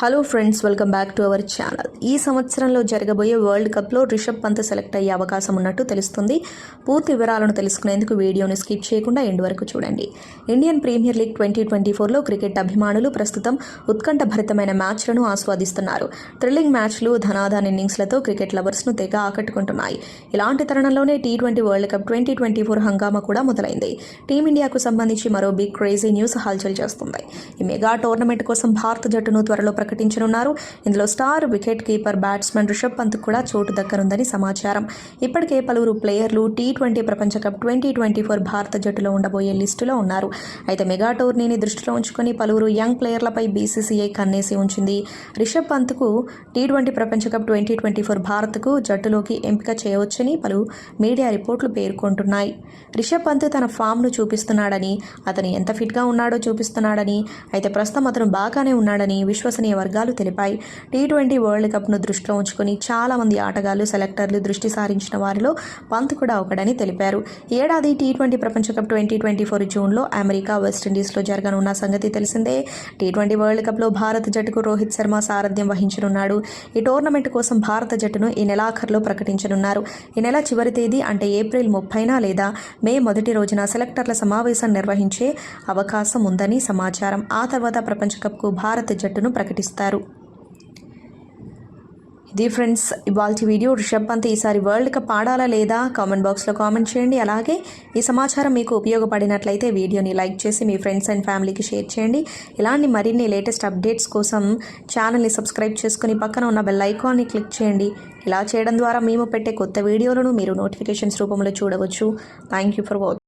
Hello friends welcome back to our channel ఈ సంవత్సరంలో జరగబోయే వరల్డ్ కప్లో రిషబ్ పంత్ సెలెక్ట్ అయ్యే అవకాశం ఉన్నట్టు తెలుస్తుంది. పూర్తి వివరాలను తెలుసుకునేందుకు వీడియోను స్కిప్ చేయకుండా ఎండ్ వరకు చూడండి. Indian Premier League twenty twenty ఫోర్లో క్రికెట్ అభిమానులు ప్రస్తుతం ఉత్కంఠభరితమైన మ్యాచ్లను ఆస్వాదిస్తున్నారు. థ్రిల్లింగ్ మ్యాచ్లు ధనాధన ఇన్నింగ్స్లతో క్రికెట్ లవర్స్ను తెగ ఆకట్టుకుంటున్నాయి. ఇలాంటి తరుణంలోనే T twenty world cup twenty twenty four హంగామా కూడా మొదలైంది. టీమిండియాకు సంబంధించి మరో బిగ్ క్రేజీ న్యూస్ హల్చల్ చేస్తుంది. ఈ మెగా టోర్నమెంట్ కోసం భారత జట్టును త్వరలో ప్రకటించనున్నారు. ఇందులో star wicket keeper batsmen Rishabh Pant కూడా చోటు దక్కనుందని సమాచారం. ఇప్పటికే పలువురు ప్లేయర్లు టీ ట్వంటీ ప్రపంచ కప్ ట్వంటీ ట్వంటీ ఫోర్ భారత జట్టులో ఉండబోయే లిస్టులో ఉన్నారు. అయితే మెగా టోర్నీని దృష్టిలో ఉంచుకొని పలువురు యంగ్ ప్లేయర్లపై బీసీసీఐ కన్నేసి ఉంచింది. రిషబ్ పంత్కు టీ ట్వంటీ ప్రపంచ కప్ ట్వంటీ ట్వంటీ ఫోర్ భారత్కు జట్టులోకి ఎంపిక చేయవచ్చని పలు మీడియా రిపోర్టులు పేర్కొంటున్నాయి. రిషబ్ పంత్ తన ఫామ్ను చూపిస్తున్నాడని అతను ఎంత ఫిట్గా ఉన్నాడో చూపిస్తున్నాడని అయితే ప్రస్తుతం అతను బాగానే ఉన్నాడని విశ్వసనీయ వర్గాలు తెలిపాయి. టీ ట్వంటీ వరల్డ్ కప్ను దృష్టిలో ఉంచుకొని చాలా మంది ఆటగాళ్ళు సెలెక్టర్లు దృష్టి సారించిన వారిలో పంత్ కూడా ఒకడని తెలిపారు. ఏడాది టీ ట్వంటీ ప్రపంచ కప్ ట్వంటీ ట్వంటీ ఫోర్ జూన్లో అమెరికా వెస్టిండీస్లో జరగనున్న సంగతి తెలిసిందే. టీ ట్వంటీ వరల్డ్ కప్లో భారత జట్టుకు రోహిత్ శర్మ సారథ్యం వహించనున్నాడు. ఈ టోర్నమెంట్ కోసం భారత జట్టును ఈ నెలాఖరులో ప్రకటించనున్నారు. ఈ నెల చివరి తేదీ అంటే ఏప్రిల్ ముప్పైన లేదా మే మొదటి రోజున సెలెక్టర్ల సమావేశం నిర్వహించే అవకాశం ఉందని సమాచారం. ఆ తర్వాత ప్రపంచ కప్కు భారత జట్టును ప్రకటిస్తారు ఇది ఫ్రెండ్స్ ఇవాళ వీడియో రిషబ్ పంత్ ఈసారి వరల్డ్ కప్ ఆడాలా లేదా? కామెంట్ బాక్స్లో కామెంట్ చేయండి. అలాగే ఈ సమాచారం మీకు ఉపయోగపడినట్లయితే వీడియోని లైక్ చేసి మీ ఫ్రెండ్స్ అండ్ ఫ్యామిలీకి షేర్ చేయండి. ఇలాంటి మరిన్ని లేటెస్ట్ అప్డేట్స్ కోసం ఛానల్ని సబ్స్క్రైబ్ చేసుకుని పక్కన ఉన్న బెల్ ఐకాన్ని క్లిక్ చేయండి. ఇలా చేయడం ద్వారా మేము పెట్టే కొత్త వీడియోలను మీరు నోటిఫికేషన్స్ రూపంలో చూడవచ్చు. Thank you for watching